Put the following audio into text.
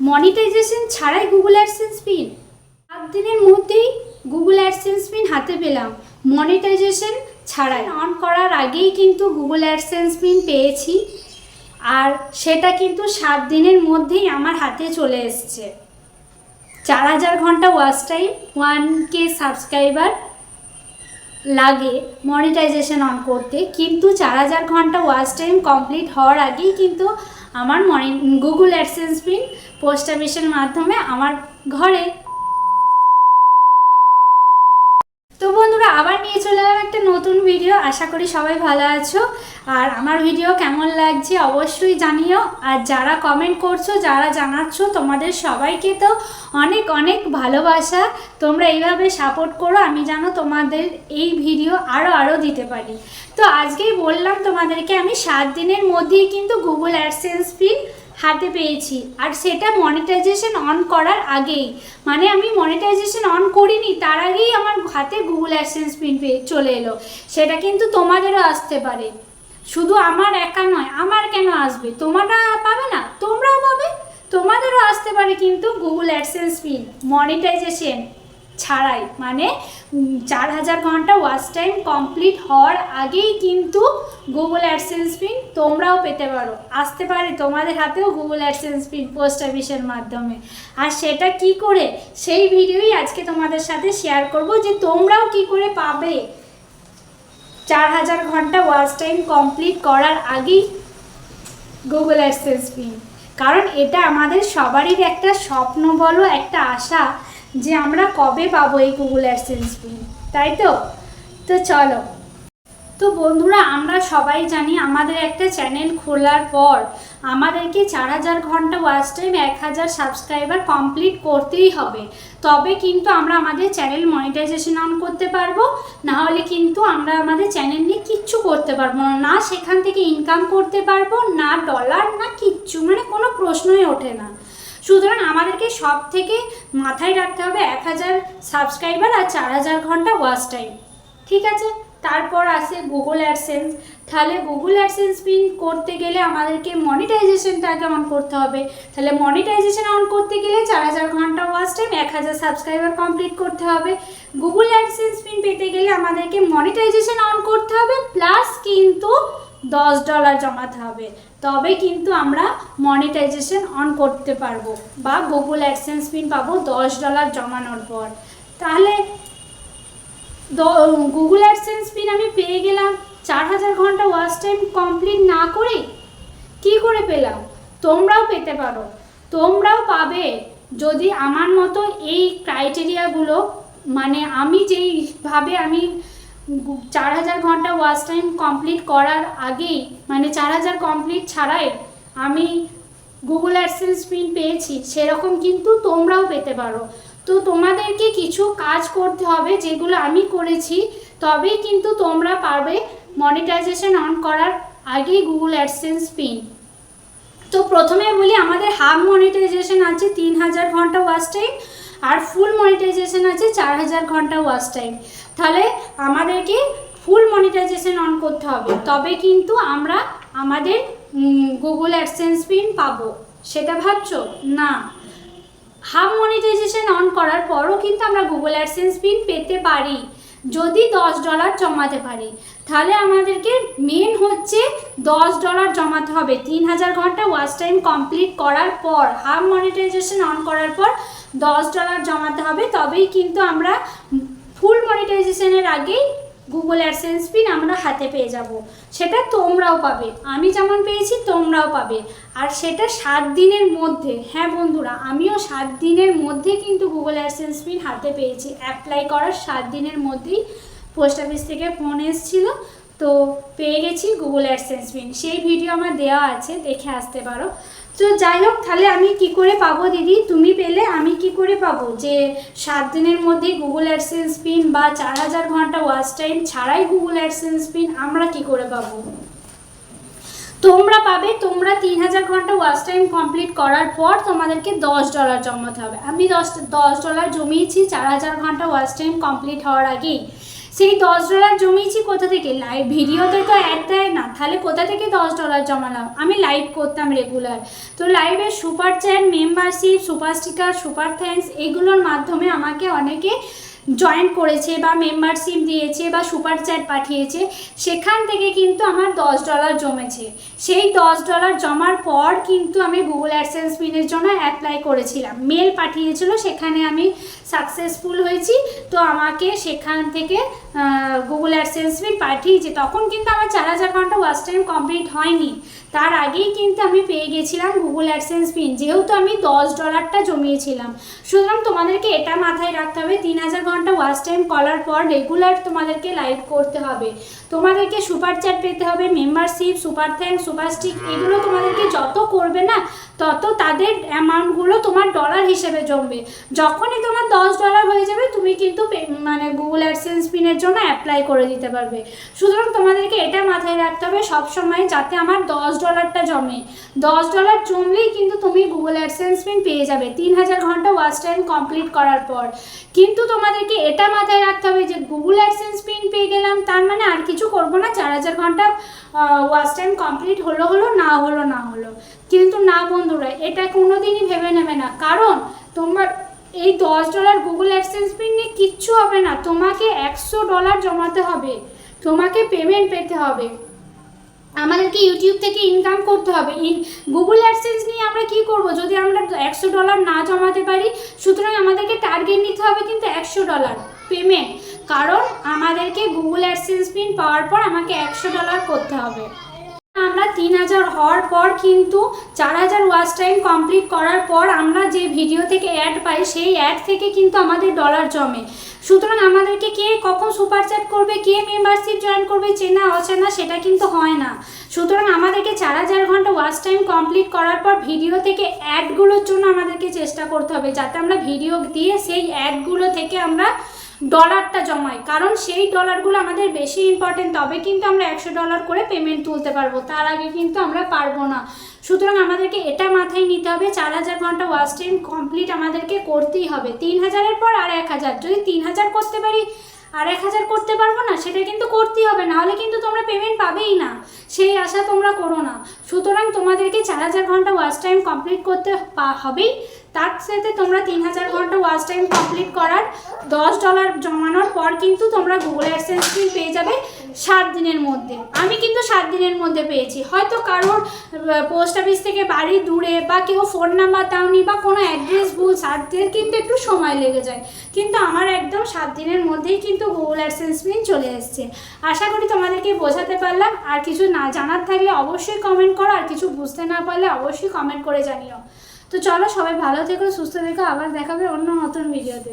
Monetization ছাড়াই Google AdSense pin. সাত দিনের মধ্যেই গুগল অ্যাডসেন্স পিন হাতে পেলাম। মনিটাইজেশন ছাড়াই। অন করার আগেই কিন্তু গুগল অ্যাডসেন্স পিন পেয়েছি। আর সেটা কিন্তু সাত দিনের মধ্যেই আমার হাতে চলে এসছে। চার হাজার ঘণ্টা watch time one K subscriber লাগে মনিটাইজেশন অন করতে। কিন্তু চার হাজার ঘণ্টা ওয়াচ টাইম কমপ্লিট হওয়ার আগেই কিন্তু আমার morning Google AdSense pin post অফিসের মাধ্যমে আমার ঘরে তো বন্ধুরা, আবার নিয়ে চলে এলাম একটা নতুন ভিডিও আশা করি সবাই ভালো আছো। আর আমার ভিডিও কেমন লাগছে অবশ্যই জানিও। আর যারা কমেন্ট করছ, যারা জানাচ্ছ, তোমাদের সবাইকে তো অনেক অনেক ভালোবাসা। তোমরা এইভাবে সাপোর্ট করো, আমি জানো তোমাদের এই ভিডিও আরও আরও দিতে পারি। তো আজকেই বললাম তোমাদেরকে, আমি সাত দিনের মধ্যেই কিন্তু গুগল অ্যাডসেন্স পিন হাতে পেয়েছি। আর সেটা মনিটাইজেশন অন করার আগেই। মানে আমি মনিটাইজেশন অন করিনি, তার আগেই আমার হাতে গুগল অ্যাডসেন্স পিন পেয়ে চলে এলো। সেটা কিন্তু তোমাদেরও আসতে পারে। শুধু আমার একা নয়, আমার কেন আসবে? তোমরা পাবে না? তোমরাও পাবে। তোমাদেরও আসতে পারে কিন্তু গুগল অ্যাডসেন্স পিন মনিটাইজেশন ছাড়াই। মানে চার হাজার ঘণ্টা ওয়াচ টাইম কমপ্লিট হওয়ার আগেই কিন্তু গুগল অ্যাডসেন্স পিন তোমরাও পেতে পারো। আসতে পারে তোমাদের হাতেও গুগল অ্যাডসেন্স পিন পোস্ট অফিসের মাধ্যমে। আর সেটা কি করে? সেই ভিডিওই আজকে তোমাদের সাথে শেয়ার করব যে তোমরাও কি করে পাবে চার হাজার ঘণ্টা ওয়াচ টাইম কমপ্লিট করার আগেই গুগল অ্যাডসেন্স পিন কারণ এটা আমাদের সবারই একটা স্বপ্ন বলো, একটা আশা। যে আমরা কবে পাবো এই গুগল অ্যাডসেন্স পিন তাই তো? তো চলো। তো বন্ধুরা, আমরা সবাই জানি আমাদের একটা চ্যানেল খোলার পর আমাদেরকে চার হাজার ঘণ্টা ওয়াচ টাইম এক হাজার সাবস্ক্রাইবার কমপ্লিট করতেই হবে। তবে কিন্তু আমরা আমাদের চ্যানেল মনিটাইজেশন অন করতে পারব, না হলে কিন্তু আমরা আমাদের চ্যানেল নিয়ে কিচ্ছু করতে পারব না। না সেখান থেকে ইনকাম করতে পারব, না ডলার না কিচ্ছু মানে কোনো প্রশ্নই ওঠে না। সুতরাং আমাদেরকে সব থেকে মাথায় রাখতে হবে এক হাজার সাবস্ক্রাইবার আর চার হাজার ঘণ্টা ওয়াচ টাইম ঠিক আছে? তারপর আসে গুগল অ্যাডসেন্স তাহলে গুগল অ্যাডসেন্স পিন করতে গেলে আমাদেরকে মনিটাইজেশনটাকে অন করতে হবে। তাহলে মনিটাইজেশন অন করতে গেলে চার হাজার ঘণ্টা ওয়াচ টাইম এক হাজার সাবস্ক্রাইবার কমপ্লিট করতে হবে। গুগল অ্যাডসেন্স পিন পেতে গেলে আমাদেরকে মনিটাইজেশন অন করতে হবে প্লাস কিন্তু দশ ডলার জমাতে হবে। তবে কিন্তু আমরা মনিটাইজেশন অন করতে পারব বা গুগল অ্যাডসেন্স পিন পাবো দশ ডলার জমানোর পর। তাহলে গুগল অ্যাডসেন্স পিন আমি পেয়ে গেলাম, চার হাজার ঘণ্টা ওয়াচ টাইম কমপ্লিট না করেই কি করে পেলাম? তোমরাও পেতে পারো। তোমরাও পাবে যদি আমার মতো এই ক্রাইটেরিয়াগুলো মানে আমি যেইভাবে আমি চার হাজার ঘণ্টা ওয়াচ টাইম কমপ্লিট করার আগেই মানে চার হাজার কমপ্লিট ছাড়াই আমি গুগল অ্যাডসেন্স পিন পেয়েছি। সেরকম কিন্তু তোমরাও পেতে পারো। তো তোমাদেরকে কিছু কাজ করতে হবে যেগুলো আমি করেছি, তবেই কিন্তু তোমরা পারবে মনিটাইজেশন অন করার আগেই গুগল অ্যাডসেন্স পিন। তো প্রথমে বলি, আমাদের হাফ মনিটাইজেশন আছে তিন হাজার ঘণ্টা ওয়াচ টাইম। আর ফুল মনিটাইজেশন আছে চার হাজার ঘণ্টা ওয়াচ টাইম তাহলে আমাদেরকে ফুল মনিটাইজেশন অন করতে হবে। তবে কিন্তু আমরা আমাদের গুগল অ্যাডসেন্স পিন পাবো। সেটা ভাবছ? না। হাফ মনিটাইজেশন অন করার পরও কিন্তু আমরা গুগল অ্যাডসেন্স পিন পেতে পারি। যদি দশ ডলার জমাতে পারি, তাহলে আমাদেরকে মেন হচ্ছে দশ ডলার জমাতে হবে। তিন হাজার ঘণ্টা ওয়াচ টাইম কমপ্লিট করার পর হাফ মনিটাইজেশন অন করার পর দশ ডলার জমাতে হবে। তবেই কিন্তু আমরা ফুল মনিটাইজেশনের আগেই গুগল অ্যাডসেন্স পিন আমরা হাতে পেয়ে যাব। সেটা তোমরাও পাবে। আমি যেমন পেয়েছি, তোমরাও পাবে। আর সেটা সাত দিনের মধ্যে হ্যাঁ বন্ধুরা, আমিও সাত দিনের মধ্যে কিন্তু গুগল অ্যাডসেন্স পিন হাতে পেয়েছি। অ্যাপ্লাই করার সাত দিনের মধ্যেই পোস্ট অফিস থেকে ফোন এসেছিল। তো পেয়ে গেছি গুগল অ্যাডসেন্স পিন সেই ভিডিও আমার দেওয়া আছে, দেখে আসতে পারো। তো যাই হোক তাহলে আমি কি করে পাবো দিদি? তুমি পেলে, আমি কি করে পাবো? যে সাত দিনের মধ্যে গুগল অ্যাডসেন্স পিন বা চার হাজার ঘণ্টা ওয়াচ টাইম ছাড়াই গুগল অ্যাডসেন্স পিন আমরা কি করে পাবো? তোমরা পাবে, তোমরা তিন হাজার ঘণ্টা ওয়াচ টাইম কমপ্লিট করার পর তোমাদেরকে দশ ডলার জমাতে হবে। আমি দশ দশ ডলার জমিয়েছি, চার হাজার ঘণ্টা ওয়াচ টাইম কমপ্লিট হওয়ার আগেই। সেই দশ ডলার জমিয়েছি কোথা থেকে? লাইভ ভিডিওতে তো অ্যাড দেয় না। তাহলে কোথা থেকে দশ ডলার জমালাম? আমি লাইভ করতাম রেগুলার তো লাইভে super chat membership super sticker super thanks এগুলোর মাধ্যমে আমাকে অনেকে জয়েন করেছে বা মেম্বারশিপ দিয়েছে বা সুপার চ্যাট পাঠিয়েছে। সেখান থেকে কিন্তু আমার দশ ডলার জমেছে। সেই দশ ডলার জমার পর কিন্তু আমি গুগল অ্যাডসেন্স পিনের জন্য অ্যাপ্লাই করেছিলাম। মেল পাঠিয়েছিল, সেখানে আমি সাকসেসফুল হয়েছি। তো আমাকে সেখান থেকে গুগল অ্যাডসেন্স পিন পাঠিয়েছে তখন কিন্তু আমার চার হাজার ঘণ্টা ওয়াচ টাইম কমপ্লিট হয়নি। তার আগেই কিন্তু আমি পেয়ে গেছিলাম গুগল অ্যাডসেন্স পিন যেহেতু আমি দশ ডলারটা জমিয়েছিলাম। সুতরাং তোমাদেরকে এটা মাথায় রাখতে হবে, তিন হাজার ঘণ্টা ওয়াচ টাইম করার পর রেগুলার তোমাদেরকে লাইভ করতে হবে। তোমাদেরকে সুপার চ্যাট পেতে হবে membership super thank super stick এগুলো তোমাদেরকে যত করবে না, তত তাদের অ্যামাউন্টগুলো তোমার ডলার হিসেবে জমবে। যখনই তোমার দশ ডলার হয়ে যাবে, তুমি কিন্তু মানে গুগল অ্যাডসেন্স পিনের জন্য অ্যাপ্লাই করে দিতে পারবে। সুতরাং তোমাদেরকে এটা মাথায় রাখতে হবে সবসময় যাতে আমার দশ ডলারটা জমে। দশ ডলার জমলেই কিন্তু তুমি গুগল অ্যাডসেন্স পিন পেয়ে যাবে তিন হাজার ঘণ্টা ওয়াচ টাইম কমপ্লিট করার পর। কিন্তু তোমাদেরকে এটা মাথায় রাখতে হবে যে গুগল অ্যাডসেন্স পিন পেয়ে গেলাম, তার মানে আর কিছু করব না, চার হাজার ঘণ্টা ওয়াচ টাইম কমপ্লিট হলো হলো, না হলো না হলো। কিন্তু না বন্ধুরা, এটা কোনোদিনই ভেবে নেবে না। কারণ তোমার এই দশ ডলার গুগল অ্যাডসেন্স পিন নিয়ে কিচ্ছু হবে না। তোমাকে একশো ডলার জমাতে হবে। তোমাকে পেমেন্ট পেতে হবে। আমাদেরকে ইউটিউব থেকে ইনকাম করতে হবে। ইন গুগল অ্যাডসেন্স নিয়ে আমরা কি করব? যদি আমরা একশো ডলার না জমাতে পারি, সুতরাং আমাদেরকে টার্গেট নিতে হবে কিন্তু একশো ডলার পেমেন্ট কারণ আমাদেরকে গুগল অ্যাডসেন্স পিন পাওয়ার পর আমাকে একশো ডলার করতে হবে। আমরা তিন হাজার হওয়ার পর কিন্তু চার হাজার ওয়াচ টাইম কমপ্লিট করার পর আমরা যে ভিডিও থেকে অ্যাড পাই, সেই অ্যাড থেকে কিন্তু আমাদের ডলার জমে। সুতরাং আমাদেরকে কে কখন সুপার চ্যাট করবে, কে মেম্বারশিপ জয়েন করবে, চেনা, অচেনা, সেটা কিন্তু হয় না। সুতরাং আমাদেরকে চার হাজার ঘণ্টা ওয়াচ টাইম কমপ্লিট করার পর ভিডিও থেকে অ্যাডগুলোর জন্য আমাদেরকে চেষ্টা করতে হবে, যাতে আমরা ভিডিও দিয়ে সেই অ্যাডগুলো থেকে আমরা ডলারটা জমাই কারণ সেই ডলারগুলো আমাদের বেশি ইম্পর্টেন্ট তবে কিন্তু আমরা একশো ডলার করে পেমেন্ট তুলতে পারব, তার আগে কিন্তু আমরা পারব না। সুতরাং আমাদেরকে এটা মাথায় নিতে হবে, চার হাজার ঘণ্টা ওয়াচ টাইম কমপ্লিট আমাদেরকে করতেই হবে। তিন হাজারের পর আর এক হাজার, যদি তিন হাজার করতে পারি, আর এক হাজার করতে পারব না, সেটা কিন্তু করতেই হবে, নাহলে কিন্তু তোমরা পেমেন্ট পাবেই না, সেই আশা তোমরা করো না। সুতরাং তোমাদেরকে চার হাজার ঘণ্টা ওয়াচ টাইম কমপ্লিট করতে হবেই তার সাথে তোমরা তিন হাজার ঘণ্টা ওয়াচ টাইম কমপ্লিট করার দশ ডলার জমানোর পর কিন্তু তোমরা গুগল অ্যাডসেন্স পেয়ে যাবে সাত দিনের মধ্যে। আমি কিন্তু সাত দিনের মধ্যে পেয়েছি। হয়তো কারোর পোস্ট অফিস থেকে বাড়ি দূরে বা কেউ ফোন নাম্বার দাওনি বা কোনো অ্যাড্রেস ভুল দিনের কিন্তু একটু সময় লেগে যায়। কিন্তু আমার একদম সাত দিনের মধ্যেই কিন্তু গুগল অ্যাডসেন্স পিন চলে এসছে। আশা করি তোমাদেরকে বোঝাতে পারলাম। আর কিছু না জানার থাকলে অবশ্যই কমেন্ট করো। আর কিছু বুঝতে না পারলে অবশ্যই কমেন্ট করে জানিও। তো চলো সবাই ভালো থেকো সুস্থ থেকো আবার দেখাবে অন্য নতুন ভিডিওতে